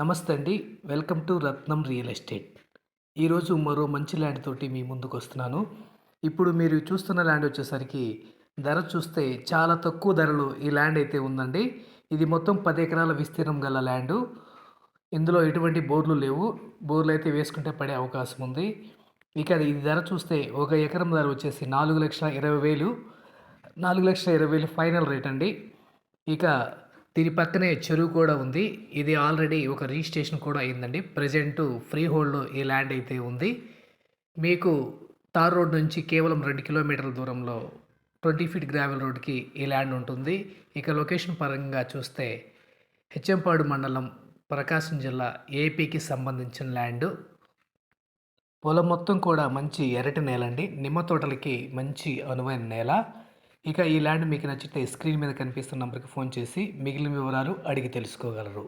నమస్తే అండి. Welcome to Ratnam real estate. ఈరోజు మరో మంచి ల్యాండ్ తోటి మీ ముందుకు వస్తున్నాను. ఇప్పుడు మీరు చూస్తున్న ల్యాండ్ వచ్చేసరికి ధర చూస్తే చాలా తక్కువ ధరలో ఈ ల్యాండ్ అయితే ఉందండి. ఇది మొత్తం పది ఎకరాల విస్తీర్ణం గల ల్యాండు. ఇందులో ఎటువంటి బోర్లు లేవు. బోర్లు అయితే వేసుకుంటే పడే అవకాశం ఉంది. ఇక ఇది ధర చూస్తే ఒక ఎకరం ధర వచ్చేసి నాలుగు లక్షల ఇరవై వేలు. నాలుగు లక్షల ఇరవై వేలు ఫైనల్ రేట్ అండి. ఇక దీని పక్కనే చెరువు కూడా ఉంది. ఇది ఆల్రెడీ ఒక రిజిస్ట్రేషన్ కూడా అయిందండి. ప్రజెంట్ ఫ్రీ హోల్డ్లో ఈ ల్యాండ్ అయితే ఉంది. మీకు తార్ రోడ్ నుంచి కేవలం రెండు కిలోమీటర్ల దూరంలో ట్వంటీ ఫీట్ గ్రావెల్ రోడ్కి ఈ ల్యాండ్ ఉంటుంది. ఇక లొకేషన్ పరంగా చూస్తే హెచ్ఎంపాడు మండలం ప్రకాశం జిల్లా ఏపీకి సంబంధించిన ల్యాండ్. పొలం మొత్తం కూడా మంచి ఎరటి నేల అండి నిమ్మ తోటలకి మంచి అనువైన నేల. ఇక ఈ ల్యాండ్ మీకు నచ్చితే స్క్రీన్ మీద కనిపిస్తున్న నంబర్కి ఫోన్ చేసి మిగిలిన వివరాలు అడిగి తెలుసుకోగలరు.